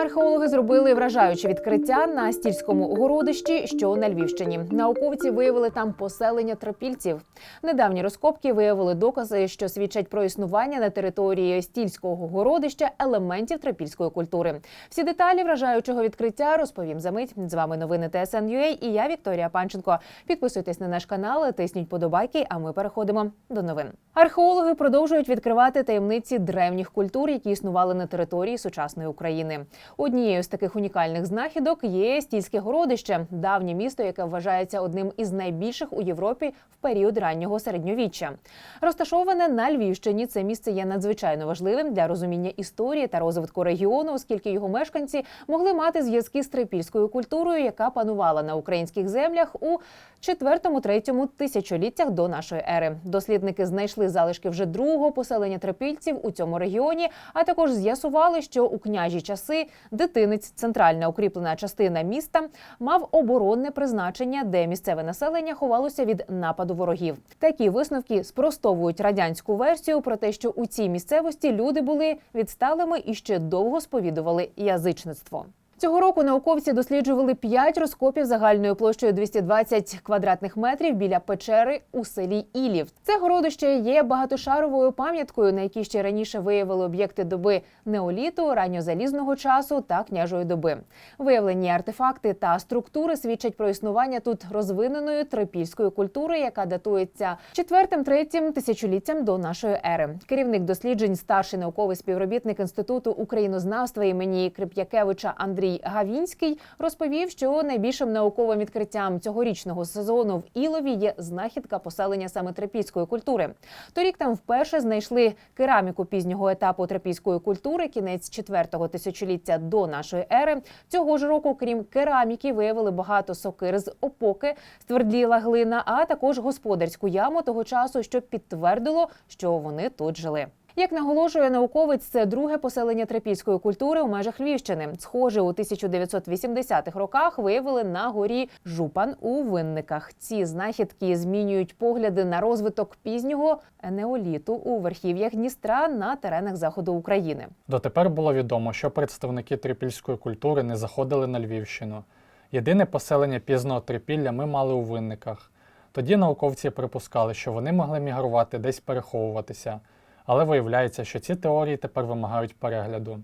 Археологи зробили вражаюче відкриття на стільському городищі, що на Львівщині. Науковці виявили там поселення тропільців. Недавні розкопки виявили докази, що свідчать про існування на території стільського городища елементів тропільської культури. Всі деталі вражаючого відкриття розповім за мить. З вами новини ТСН.UA і я Вікторія Панченко. Підписуйтесь на наш канал, тисніть подобайки. А ми переходимо до новин. Археологи продовжують відкривати таємниці древніх культур, які існували на території сучасної України. Однією з таких унікальних знахідок є стільське городище, давнє місто, яке вважається одним із найбільших у Європі в період раннього середньовіччя. Розташоване на Львівщині, це місце є надзвичайно важливим для розуміння історії та розвитку регіону, оскільки його мешканці могли мати зв'язки з трипільською культурою, яка панувала на українських землях у 4-3 тисячоліттях до нашої ери. Дослідники знайшли залишки вже другого поселення трипільців у цьому регіоні, а також з'ясували, що у княжі часи дитинець, центральна укріплена частина міста, мав оборонне призначення, де місцеве населення ховалося від нападу ворогів. Такі висновки спростовують радянську версію про те, що у цій місцевості люди були відсталими і ще довго сповідували язичництво. Цього року науковці досліджували п'ять розкопів загальною площею 220 квадратних метрів біля печери у селі Ілів. Це городище є багатошаровою пам'яткою, на якій ще раніше виявили об'єкти доби неоліту, ранньозалізного часу та княжої доби. Виявлені артефакти та структури свідчать про існування тут розвиненої трипільської культури, яка датується четвертим-третім тисячоліттям до нашої ери. Керівник досліджень, старший науковий співробітник інституту українознавства імені Крип'якевича Андрій Гавінський розповів, що найбільшим науковим відкриттям цьогорічного сезону в Ілові є знахідка поселення саме трипільської культури. Торік там вперше знайшли кераміку пізнього етапу трипільської культури, кінець четвертого тисячоліття до нашої ери. Цього ж року, крім кераміки, виявили багато сокир з опоки, ствердліла глина, а також господарську яму того часу, що підтвердило, що вони тут жили. Як наголошує науковець, це друге поселення трипільської культури у межах Львівщини. Схоже, у 1980-х роках виявили на горі Жупан у винниках. Ці знахідки змінюють погляди на розвиток пізнього неоліту у верхів'ях Дністра на теренах заходу України. Дотепер було відомо, що представники трипільської культури не заходили на Львівщину. Єдине поселення пізного трипілля ми мали у винниках. Тоді науковці припускали, що вони могли мігрувати десь переховуватися, але виявляється, що ці теорії тепер вимагають перегляду.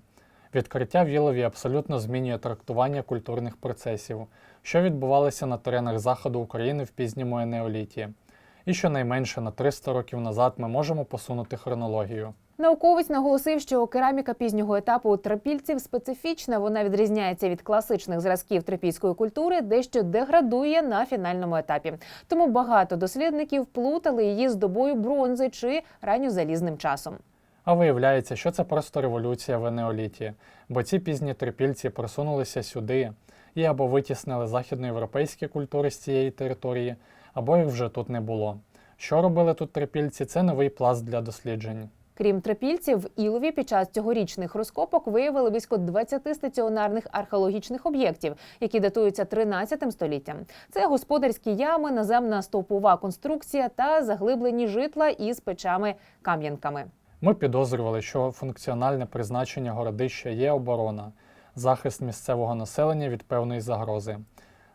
Відкриття в Ілові абсолютно змінює трактування культурних процесів, що відбувалися на теренах заходу України в пізньому енеоліті. І щонайменше на 300 років назад ми можемо посунути хронологію. Науковець наголосив, що кераміка пізнього етапу у трипільців специфічна. Вона відрізняється від класичних зразків трипільської культури, дещо деградує на фінальному етапі. Тому багато дослідників плутали її з добою бронзи чи ранньозалізним часом. А виявляється, що це просто революція в енеоліті, бо ці пізні трипільці просунулися сюди і або витіснили західноєвропейські культури з цієї території, або їх вже тут не було. Що робили тут трипільці? Це новий пласт для досліджень. Крім трипільців, в Ілові під час цьогорічних розкопок виявили близько 20 стаціонарних археологічних об'єктів, які датуються 13 століттям. Це господарські ями, наземна стовпова конструкція та заглиблені житла із печами-кам'янками. Ми підозрювали, що функціональне призначення городища є оборона, захист місцевого населення від певної загрози.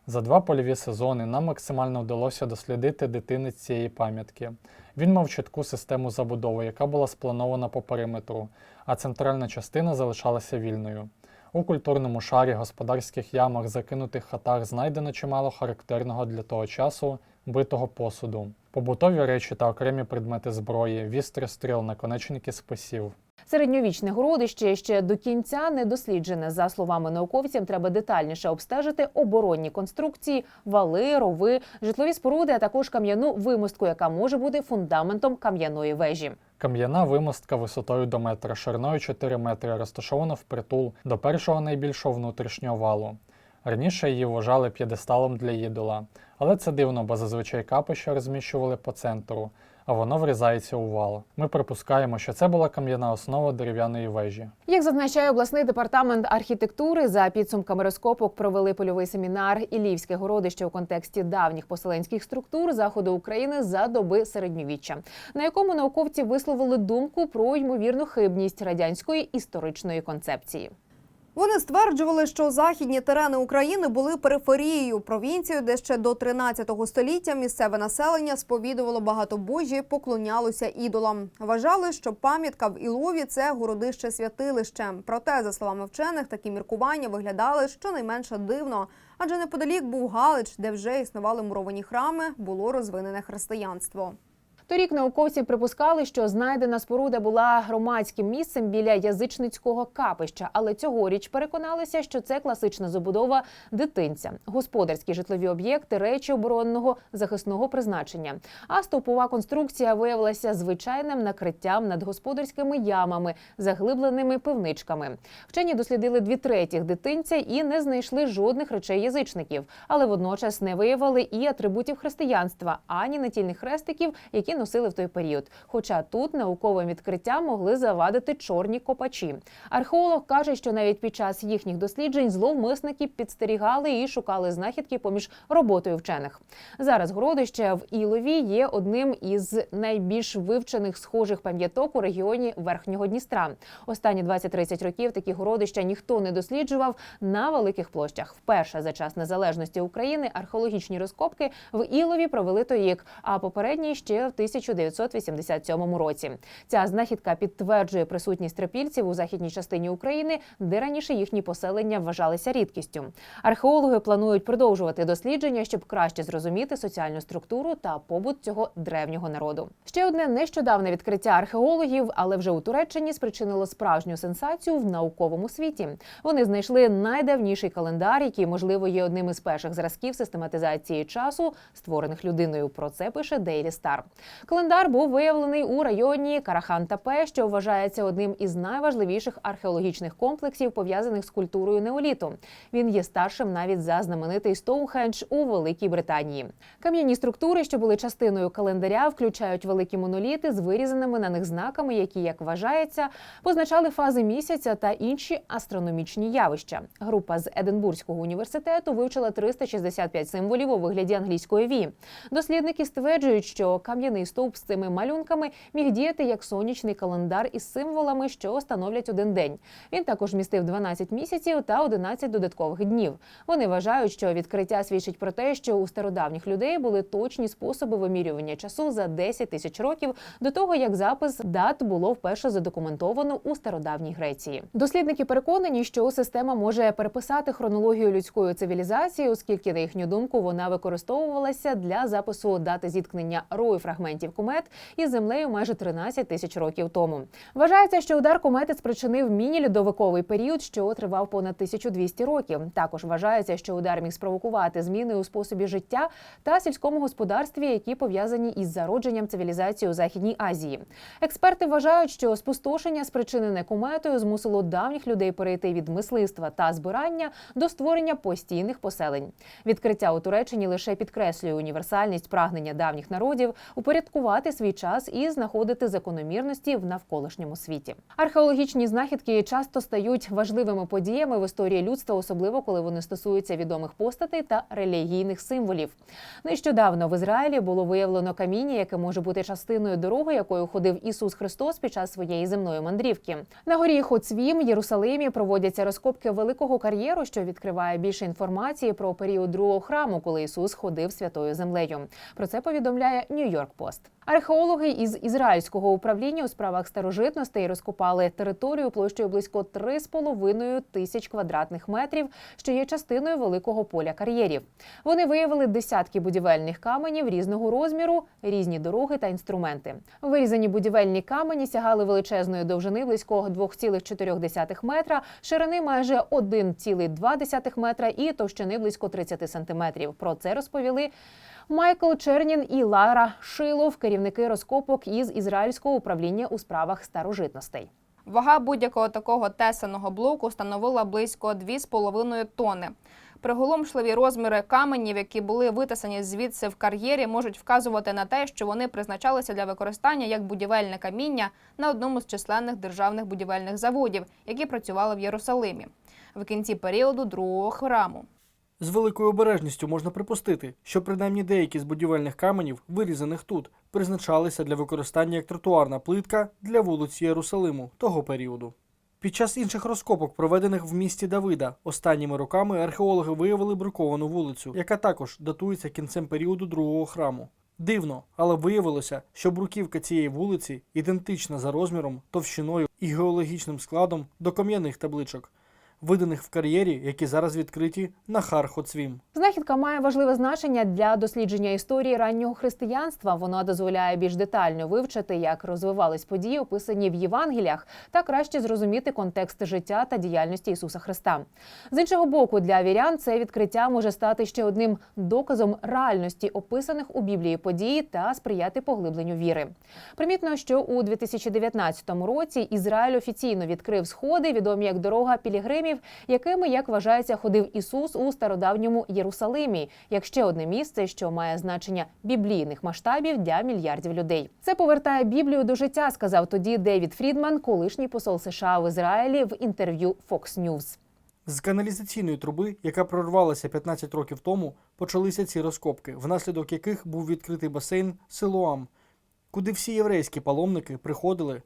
За два польові сезони нам максимально вдалося дослідити дитинець цієї пам'ятки. Він мав чітку систему забудови, яка була спланована по периметру, а центральна частина залишалася вільною. У культурному шарі, господарських ямах, закинутих хатах знайдено чимало характерного для того часу битого посуду, побутові речі та окремі предмети зброї, вістри стріл, наконечники списів. Середньовічне городище ще до кінця не досліджене. За словами науковців, треба детальніше обстежити оборонні конструкції, вали, рови, житлові споруди, а також кам'яну вимостку, яка може бути фундаментом кам'яної вежі. Кам'яна вимостка висотою до метра, шириною 4 метри, розташована впритул до першого найбільшого внутрішнього валу. Раніше її вважали п'єдесталом для ідола, але це дивно, бо зазвичай капища розміщували по центру, а воно врізається у вал. Ми припускаємо, що це була кам'яна основа дерев'яної вежі. Як зазначає обласний департамент архітектури, за підсумками розкопок провели польовий семінар Ілівське городище у контексті давніх поселенських структур заходу України за доби середньовіччя, на якому науковці висловили думку про ймовірну хибність радянської історичної концепції. Вони стверджували, що західні терени України були периферією провінцією, де ще до 13 століття місцеве населення сповідувало багатобожі, поклонялося ідолам. Вважали, що пам'ятка в Ілові це городище святилище. Проте, за словами вчених, такі міркування виглядали щонайменше дивно, адже неподалік був Галич, де вже існували муровані храми, було розвинене християнство. Торік науковці припускали, що знайдена споруда була громадським місцем біля язичницького капища, але цьогоріч переконалися, що це класична забудова дитинця, господарські житлові об'єкти, речі оборонного захисного призначення. А стовпова конструкція виявилася звичайним накриттям над господарськими ямами, заглибленими пивничками. Вчені дослідили дві третіх дитинця і не знайшли жодних речей язичників, але водночас не виявили і атрибутів християнства, ані натільних хрестиків, які носили в той період. Хоча тут науковим відкриттям могли завадити чорні копачі. Археолог каже, що навіть під час їхніх досліджень зловмисники підстерігали і шукали знахідки поміж роботою вчених. Зараз городище в Ілові є одним із найбільш вивчених схожих пам'яток у регіоні Верхнього Дністра. Останні 20-30 років такі городища ніхто не досліджував на великих площах. Вперше за час незалежності України археологічні розкопки в Ілові провели торік, а попередні ще в 1987 році. Ця знахідка підтверджує присутність трипільців у західній частині України, де раніше їхні поселення вважалися рідкістю. Археологи планують продовжувати дослідження, щоб краще зрозуміти соціальну структуру та побут цього древнього народу. Ще одне нещодавне відкриття археологів, але вже у Туреччині спричинило справжню сенсацію в науковому світі. Вони знайшли найдавніший календар, який можливо є одним із перших зразків систематизації часу, створених людиною. Про це пише Daily Star. Календар був виявлений у районі Карахан-Тапе, що вважається одним із найважливіших археологічних комплексів, пов'язаних з культурою неоліту. Він є старшим навіть за знаменитий Стоунхендж у Великій Британії. Кам'яні структури, що були частиною календаря, включають великі моноліти з вирізаними на них знаками, які, як вважається, позначали фази місяця та інші астрономічні явища. Група з Единбурзького університету вивчила 365 символів у вигляді англійської ві. Дослідники стверджують, що кам'яний стовп з цими малюнками міг діяти як сонячний календар із символами, що становлять один день. Він також містив 12 місяців та 11 додаткових днів. Вони вважають, що відкриття свідчить про те, що у стародавніх людей були точні способи вимірювання часу за 10 тисяч років до того, як запис дат було вперше задокументовано у стародавній Греції. Дослідники переконані, що система може переписати хронологію людської цивілізації, оскільки, на їхню думку, вона використовувалася для запису дати зіткнення рою фрагментів комет із землею майже 13 тисяч років тому. Вважається, що удар комети спричинив міні-льодовиковий період, що тривав понад 1200 років. Також вважається, що удар міг спровокувати зміни у способі життя та сільському господарстві, які пов'язані із зародженням цивілізації у Західній Азії. Експерти вважають, що спустошення, спричинене кометою, змусило давніх людей перейти від мисливства та збирання до створення постійних поселень. Відкриття у Туреччині лише підкреслює універсальність прагнення давніх народів упорядкувати свій час і знаходити закономірності в навколишньому світі. Археологічні знахідки часто стають важливими подіями в історії людства, особливо коли вони стосуються відомих постатей та релігійних символів. Нещодавно в Ізраїлі було виявлено каміння, яке може бути частиною дороги, якою ходив Ісус Христос під час своєї земної мандрівки. На горі Хоцвім, Єрусалимі, проводяться розкопки великого кар'єру, що відкриває більше інформації про період другого храму, коли Ісус ходив святою землею. Про це повідомляє Нью-Йорк Пост. Археологи із ізраїльського управління у справах старожитностей розкопали територію площею близько 3,5 тисяч квадратних метрів, що є частиною великого поля кар'єрів. Вони виявили десятки будівельних каменів різного розміру, різні дороги та інструменти. Вирізані будівельні камені сягали величезної довжини близько 2,4 метра, ширини майже 1,2 метра і товщини близько 30 сантиметрів. Про це розповіли Майкл Чернін і Лара Шилов, керівники розкопок із ізраїльського управління у справах старожитностей. Вага будь-якого такого тесаного блоку становила близько 2,5 тонни. Приголомшливі розміри каменів, які були витисані звідси в кар'єрі, можуть вказувати на те, що вони призначалися для використання як будівельне каміння на одному з численних державних будівельних заводів, які працювали в Єрусалимі в кінці періоду другого храму. З великою обережністю можна припустити, що принаймні деякі з будівельних каменів, вирізаних тут, призначалися для використання як тротуарна плитка для вулиць Єрусалиму того періоду. Під час інших розкопок, проведених в місті Давида, останніми роками археологи виявили бруковану вулицю, яка також датується кінцем періоду другого храму. Дивно, але виявилося, що бруківка цієї вулиці ідентична за розміром, товщиною і геологічним складом до кам'яних табличок, виданих в кар'єрі, які зараз відкриті на Хархоцвім. Знахідка має важливе значення для дослідження історії раннього християнства. Вона дозволяє більш детально вивчити, як розвивались події, описані в Євангеліях, та краще зрозуміти контекст життя та діяльності Ісуса Христа. З іншого боку, для вірян це відкриття може стати ще одним доказом реальності описаних у Біблії подій та сприяти поглибленню віри. Примітно, що у 2019 році Ізраїль офіційно відкрив сходи, відомі як дорога пілігримів, якими, як вважається, ходив Ісус у стародавньому Єрусалимі, як ще одне місце, що має значення біблійних масштабів для мільярдів людей. Це повертає Біблію до життя, сказав тоді Девід Фрідман, колишній посол США в Ізраїлі, в інтерв'ю Fox News. З каналізаційної труби, яка прорвалася 15 років тому, почалися ці розкопки, внаслідок яких був відкритий басейн Силуам, куди всі єврейські паломники приходили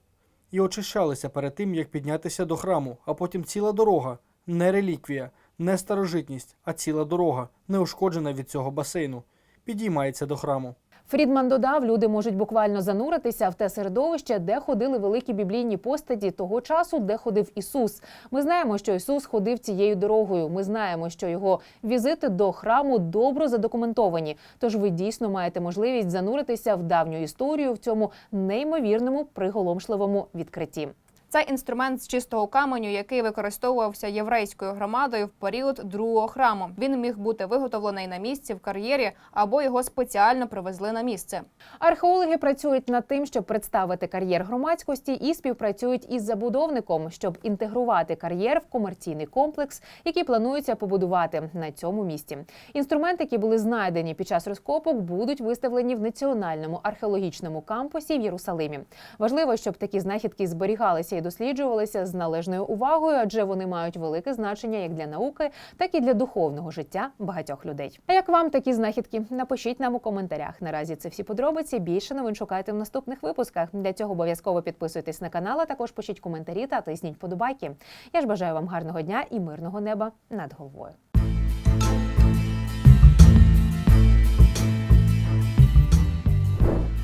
і очищалися перед тим, як піднятися до храму, а потім ціла дорога, не реліквія, не старожитність, а ціла дорога, неушкоджена від цього басейну, підіймається до храму. Фрідман додав, люди можуть буквально зануритися в те середовище, де ходили великі біблійні постаті того часу, де ходив Ісус. Ми знаємо, що Ісус ходив цією дорогою. Ми знаємо, що його візити до храму добре задокументовані. Тож ви дійсно маєте можливість зануритися в давню історію в цьому неймовірному приголомшливому відкритті. Це інструмент з чистого каменю, який використовувався єврейською громадою в період другого храму. Він міг бути виготовлений на місці в кар'єрі або його спеціально привезли на місце. Археологи працюють над тим, щоб представити кар'єр громадськості, і співпрацюють із забудовником, щоб інтегрувати кар'єр в комерційний комплекс, який планується побудувати на цьому місці. Інструменти, які були знайдені під час розкопок, будуть виставлені в національному археологічному кампусі в Єрусалимі. Важливо, щоб такі знахідки зберігалися і досліджувалися з належною увагою, адже вони мають велике значення як для науки, так і для духовного життя багатьох людей. А як вам такі знахідки? Напишіть нам у коментарях. Наразі це всі подробиці. Більше новин шукайте в наступних випусках. Для цього обов'язково підписуйтесь на канал, а також пишіть коментарі та тисніть подобайки. Я ж бажаю вам гарного дня і мирного неба над головою.